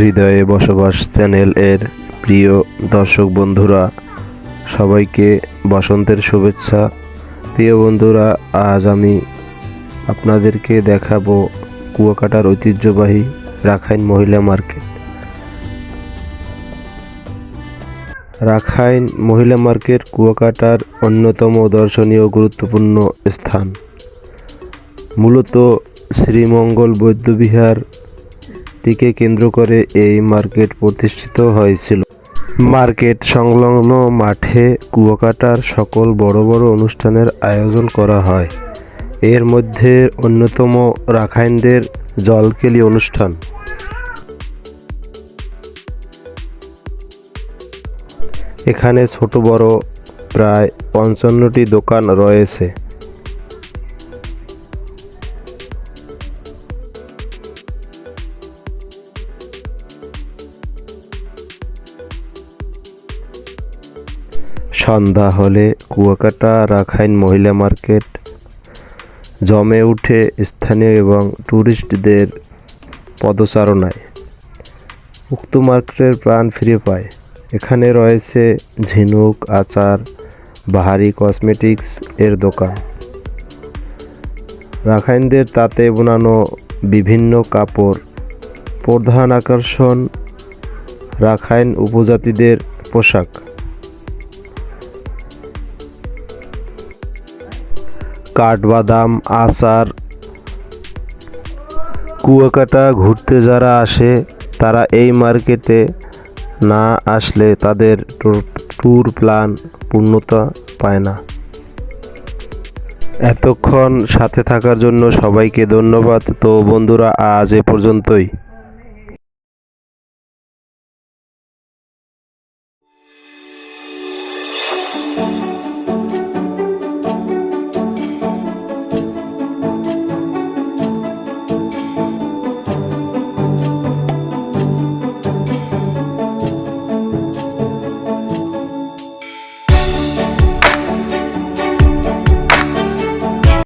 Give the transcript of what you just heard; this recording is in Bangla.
হৃদয়ে বসবাস চ্যানেল এর প্রিয় দর্শক বন্ধুরা, সবাইকে বসন্তের শুভেচ্ছা। প্রিয় বন্ধুরা, আজ আমি আপনাদেরকে দেখাবো কুয়াকাটার ঐতিহ্যবাহী রাখাইন মহিলা মার্কেট। রাখাইন মহিলা মার্কেট কুয়াকাটার অন্যতম দর্শনীয় গুরুত্বপূর্ণ স্থান। মূলত শ্রীমঙ্গল বৌদ্ধবিহার টিকে কেন্দ্র করে এই মার্কেট প্রতিষ্ঠিত হয়েছিল। মার্কেট সংলগ্ন মাঠে কুয়াকাটার সকল বড় বড় অনুষ্ঠানের আয়োজন করা হয়। এর মধ্যে অন্যতম রাখাইনদের জলকেলি অনুষ্ঠান। এখানে ছোট বড় প্রায় পঞ্চান্নটি দোকান রয়েছে। সন্ধ্যা হলে কুয়াকাটা রাখাইন মহিলা মার্কেট। জমে উঠে স্থানীয় এবং ট্যুরিস্টদের পদচারণায়। উক্ত মার্কেটের প্রাণ ফিরে পায়। এখানে রয়েছে ঝিনুক, আচার, বাহারি কসমেটিক্স এর দোকান। রাখাইনদের তাতে বোনানো বিভিন্ন কাপড়। প্রধান আকর্ষণ রাখাইন উপজাতিদের পোশাক। কাঠবাদাম, আচার, কুয়াকাটা ঘুরতে যারা আসে, তারা এই মার্কেটে না আসলে তাদের ট্যুর- প্ল্যান পূর্ণতা পায় না। এতক্ষণ সাথে থাকার জন্য সবাইকে ধন্যবাদ। তো বন্ধুরা, আজ এ পর্যন্তই।